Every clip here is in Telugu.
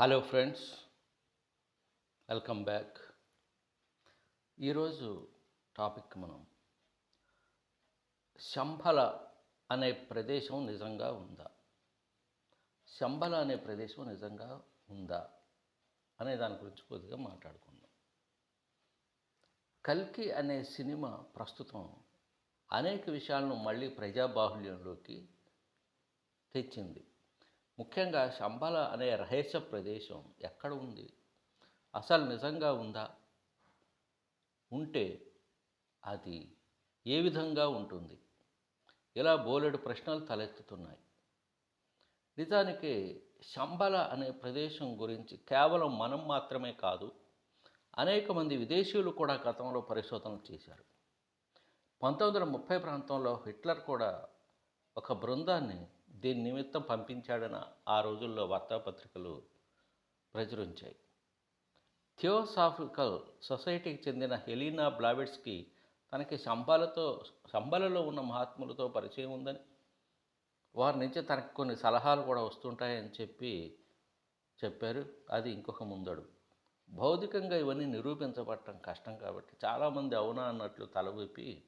హలో ఫ్రెండ్స్ వెల్కమ్ బ్యాక్ ఈరోజు టాపిక్ మనం శంభల అనే ప్రదేశం నిజంగా ఉందా? శంభల అనే ప్రదేశం నిజంగా ఉందా? అనే దాని గురించి కొద్దిగా మాట్లాడుకుందాం. కల్కి అనే సినిమా ప్రస్తుతం అనేక విషయాలను మళ్ళీ ప్రజాబాహుల్యంలోకి తెచ్చింది. ముఖ్యంగా శంబల అనే రహస్య ప్రదేశం ఎక్కడ ఉంది? అసలు నిజంగా ఉందా? ఉంటే అది ఏ విధంగా ఉంటుంది? ఇలా బోలెడు ప్రశ్నలు తలెత్తుతున్నాయి. నిజానికి శంబల అనే ప్రదేశం గురించి కేవలం మనం మాత్రమే కాదు అనేక మంది విదేశీయులు కూడా గతంలో పరిశోధనలు చేశారు. పంతొమ్మిది వందల ముప్పై ప్రాంతంలో హిట్లర్ కూడా ఒక బృందాన్ని దీని నిమిత్తం పంపించాడని ఆ రోజుల్లో వార్తాపత్రికలు ప్రచురించాయి. థియోసాఫికల్ సొసైటీకి చెందిన హెలీనా బ్లావెట్స్కి తనకి శంబాలతో శంబాలలో ఉన్న మహాత్ములతో పరిచయం ఉందని వారి నుంచి తనకి కొన్ని సలహాలు కూడా వస్తుంటాయని చెప్పి చెప్పారు. అది ఇంకొక ముందడు. భౌతికంగా ఇవన్నీ నిరూపించబడటం కష్టం కాబట్టి చాలామంది అవునా అన్నట్లు తల ఊపి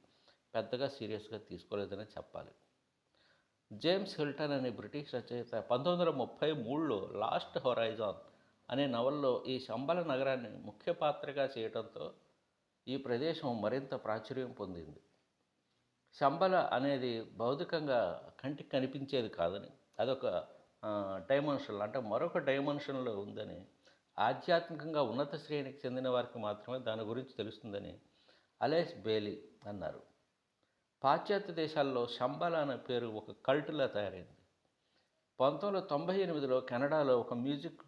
పెద్దగా సీరియస్గా తీసుకోలేదని చెప్పాలి. జేమ్స్ హిల్టన్ అనే బ్రిటిష్ రచయిత పంతొమ్మిది వందల ముప్పై మూడులో లాస్ట్ హొరైజాన్ అనే నవల్లో ఈ శంబల నగరాన్ని ముఖ్య పాత్రగా చేయడంతో ఈ ప్రదేశం మరింత ప్రాచుర్యం పొందింది. శంబల అనేది భౌతికంగా కంటికి కనిపించేది కాదని అదొక డైమెన్షన్ అంటే మరొక డైమెన్షన్లో ఉందని ఆధ్యాత్మికంగా ఉన్నత శ్రేణికి చెందిన వారికి మాత్రమే దాని గురించి తెలుస్తుందని అలేస్ బేలీ అన్నారు. పాశ్చాత్య దేశాల్లో శంబల అనే పేరు ఒక కల్టులా తయారైంది. పంతొమ్మిది వందల తొంభై ఎనిమిదిలో కెనడాలో ఒక మ్యూజిక్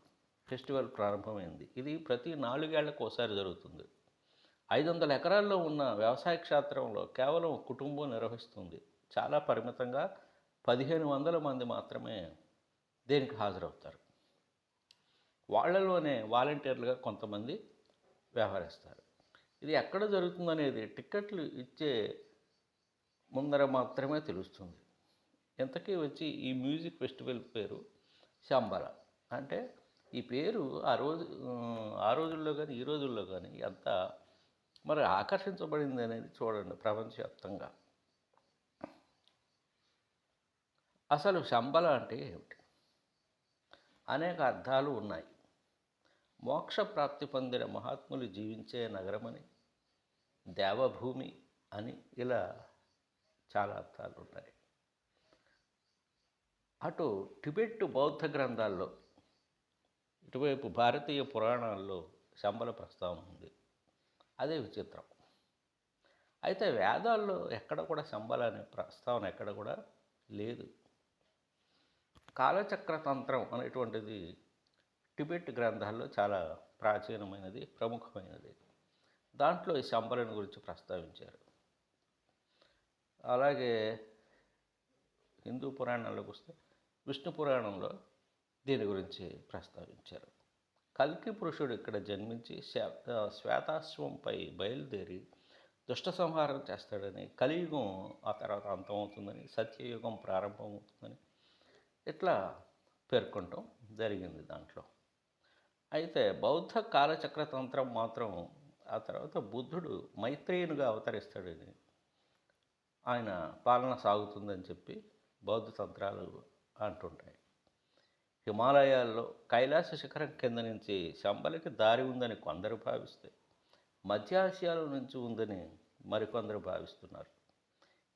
ఫెస్టివల్ ప్రారంభమైంది. ఇది ప్రతి నాలుగేళ్ళకు ఒకసారి జరుగుతుంది. ఐదు వందల ఎకరాల్లో ఉన్న వ్యవసాయ క్షేత్రంలో కేవలం కుటుంబం నిర్వహిస్తుంది. చాలా పరిమితంగా పదిహేను వందల మంది మాత్రమే దీనికి హాజరవుతారు. వాళ్ళలోనే వాలంటీర్లుగా కొంతమంది వ్యవహరిస్తారు. ఇది ఎక్కడ జరుగుతుందనేది టిక్కెట్లు ఇచ్చే ముందర మాత్రమే తెలుస్తుంది. ఇంతకీ వచ్చి ఈ మ్యూజిక్ ఫెస్టివల్ పేరు శంబల? అంటే ఈ పేరు ఆ రోజు ఆ రోజుల్లో కానీ ఈ రోజుల్లో కానీ ఎంత మరి ఆకర్షించబడింది అనేది చూడండి ప్రపంచవ్యాప్తంగా. అసలు శంబల అంటే ఏమిటి? అనేక అర్థాలు ఉన్నాయి. మోక్ష ప్రాప్తి పొందిన మహాత్ములు జీవించే నగరమని దేవభూమి అని ఇలా చాలా అర్థాలు ఉన్నాయి అటు టిబెట్ బౌద్ధ గ్రంథాల్లో ఇటువైపు భారతీయ పురాణాల్లో శంబల ప్రస్తావం ఉంది. అదే విచిత్రం. అయితే వేదాల్లో ఎక్కడ కూడా శంబల అనే ప్రస్తావన ఎక్కడ కూడా లేదు. కాలచక్ర తంత్రం అనేటువంటిది టిబెట్ గ్రంథాల్లో చాలా ప్రాచీనమైనది ప్రముఖమైనది. దాంట్లో ఈ శంబలను గురించి ప్రస్తావించారు. అలాగే హిందూ పురాణాల్లోకి వస్తే విష్ణు పురాణంలో దీని గురించి ప్రస్తావించారు. కల్కి పురుషుడు ఇక్కడ జన్మించి శ్వేతాశ్వంపై బయలుదేరి దుష్ట సంహారం చేస్తాడని కలియుగం ఆ తర్వాత అంతమవుతుందని సత్యయుగం ప్రారంభమవుతుందని ఇట్లా పేర్కొనటం జరిగింది దాంట్లో. అయితే బౌద్ధ కాలచక్ర తంత్రం మాత్రం ఆ తర్వాత బుద్ధుడు మైత్రేయునిగా అవతరిస్తాడని ఆయన పాలన సాగుతుందని చెప్పి బౌద్ధ తంత్రాలు అంటుంటాయి. హిమాలయాల్లో కైలాస శిఖరం కింద నుంచి శంబలికి దారి ఉందని కొందరు భావిస్తే మధ్య ఆసియాలో నుంచి ఉందని మరికొందరు భావిస్తున్నారు.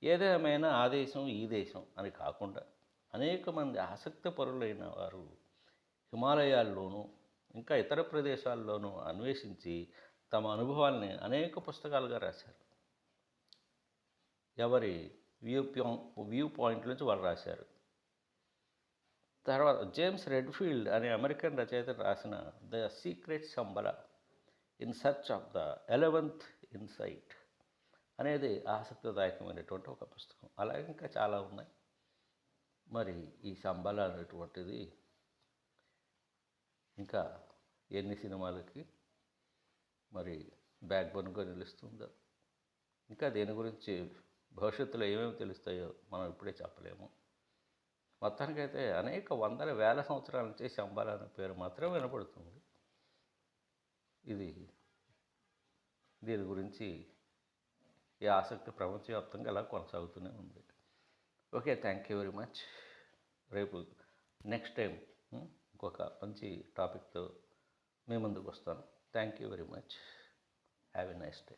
ఏదేమైనా ఆ దేశం ఈ దేశం అని కాకుండా అనేక మంది ఆసక్తి పరులైన వారు హిమాలయాల్లోనూ ఇంకా ఇతర ప్రదేశాల్లోనూ అన్వేషించి తమ అనుభవాల్ని అనేక పుస్తకాలుగా రాశారు. ఎవరి వ్యూ వ్యూ పాయింట్ నుంచి వాళ్ళు రాశారు. తర్వాత జేమ్స్ రెడ్ఫీల్డ్ అనే అమెరికన్ రచయిత రాసిన the secret Shambhala in search of the eleventh insight అనేది ఆసక్తిదాయకమైనటువంటి ఒక పుస్తకం. అలాగే ఇంకా చాలా ఉన్నాయి. మరి ఈ సంబల అనేటువంటిది ఇంకా ఎన్ని సినిమాలకి మరి బ్యాక్ బోన్గా నిలుస్తుందో. ఇంకా దేని గురించి భవిష్యత్తులో ఏమేమి తెలుస్తాయో మనం ఇప్పుడే చెప్పలేము. మొత్తానికైతే అనేక వందల వేల సంవత్సరాల నుంచి శంబాల అనే పేరు మాత్రం వినపడుతుంది. ఇది దీని గురించి ఈ ఆసక్తి ప్రపంచవ్యాప్తంగా ఇలా కొనసాగుతూనే ఉంది. Okay thank you very much. రేపు నెక్స్ట్ టైం ఇంకొక మంచి టాపిక్తో మీ ముందుకు వస్తాను. Thank you very much. Have a nice day.